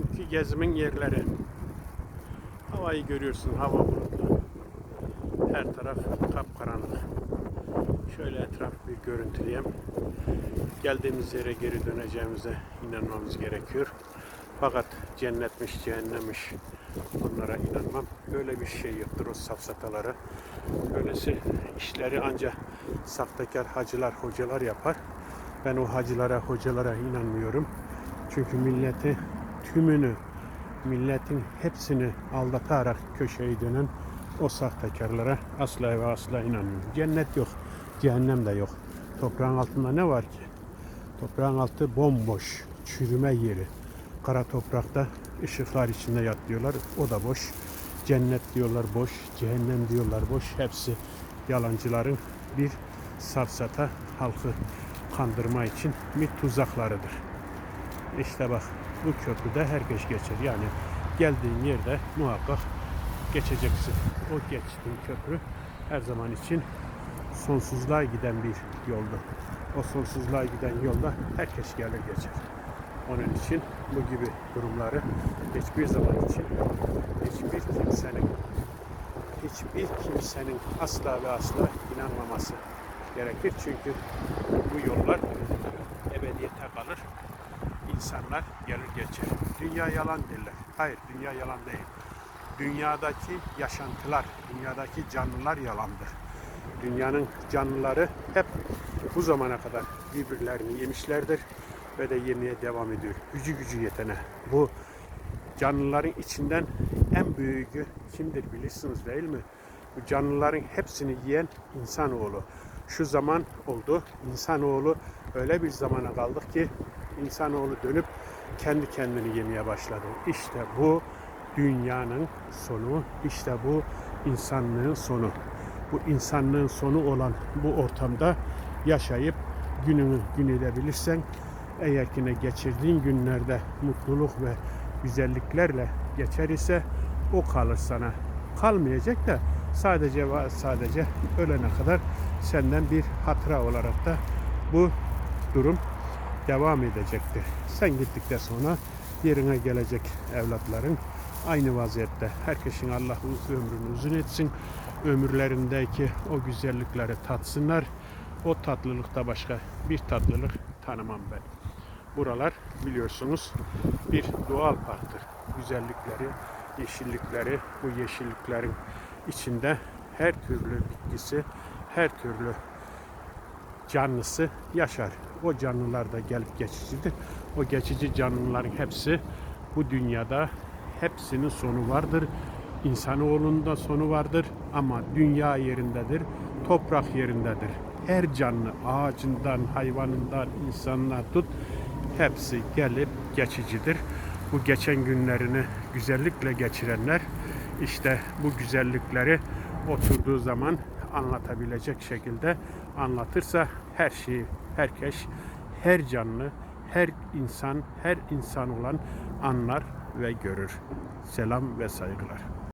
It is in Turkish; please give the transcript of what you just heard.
Bugünkü gezimin yerleri. Havayı görüyorsun, hava bulutlu. Her taraf kapkaranlık. Şöyle etraf bir görüntüleyeyim. Geldiğimiz yere geri döneceğimize inanmamız gerekiyor. Fakat cennetmiş, cehennemmiş onlara inanmam. Öyle bir şey yoktur o safsataları. Öylesi işleri ancak sahtekar hacılar, hocalar yapar. Ben o hacılara, hocalara inanmıyorum. Çünkü milleti tümünü, milletin hepsini aldatarak köşeyi dönen o sahtekarlara asla ve asla inanmıyorum. Cennet yok, cehennem de yok. Toprağın altında ne var ki? Toprağın altı bomboş, çürüme yeri. Kara toprakta ışıklar içinde yat diyorlar. O da boş. Cennet diyorlar boş, cehennem diyorlar boş. Hepsi yalancıların bir safsata halkı kandırma için bir tuzaklarıdır. İşte bak bu köprüde herkes geçer. Yani geldiğin yerde muhakkak geçeceksin. O geçtiğin köprü her zaman için sonsuzluğa giden bir yoldu. O sonsuzluğa giden yolda herkes gelir geçer. Onun için bu gibi durumları hiçbir zaman için hiçbir kimsenin hiçbir kimsenin asla ve asla inanmaması gerekir. Çünkü bu yollar gelir geçer. Dünya yalan derler. Hayır, dünya yalan değil. Dünyadaki yaşantılar, dünyadaki canlılar yalandır. Dünyanın canlıları hep bu zamana kadar birbirlerini yemişlerdir ve de yemeye devam ediyor. Gücü gücü yetene. Bu canlıların içinden en büyüğü kimdir bilirsiniz değil mi? Bu canlıların hepsini yiyen insanoğlu. Şu zaman oldu. İnsanoğlu öyle bir zamana kaldık ki insanoğlu dönüp kendi kendini yemeye başladı. İşte bu dünyanın sonu, işte bu insanlığın sonu. Bu insanlığın sonu olan bu ortamda yaşayıp gününü gün edebilirsen eğer ki ne geçirdiğin günlerde mutluluk ve güzelliklerle geçer ise o kalır sana. Kalmayacak da sadece ve sadece ölene kadar senden bir hatıra olarak da bu durum devam edecektir. Sen gittikten sonra yerine gelecek evlatların aynı vaziyette. Herkesin Allah ömrünü uzun etsin. Ömürlerindeki o güzellikleri tatsınlar. O tatlılıkta başka bir tatlılık tanımam ben. Buralar biliyorsunuz bir doğal parktır. Güzellikleri, yeşillikleri, bu yeşilliklerin içinde her türlü bitkisi, her türlü canlısı yaşar. O canlılar da gelip geçicidir. O geçici canlıların hepsi bu dünyada hepsinin sonu vardır. İnsanoğlunun da sonu vardır ama dünya yerindedir, toprak yerindedir. Her canlı ağacından, hayvanından, insanına tut hepsi gelip geçicidir. Bu geçen günlerini güzellikle geçirenler işte bu güzellikleri oturduğu zaman anlatabilecek şekilde anlatırsa her şeyi herkes, her canlı, her insan, her insan olan anlar ve görür. Selam ve saygılar.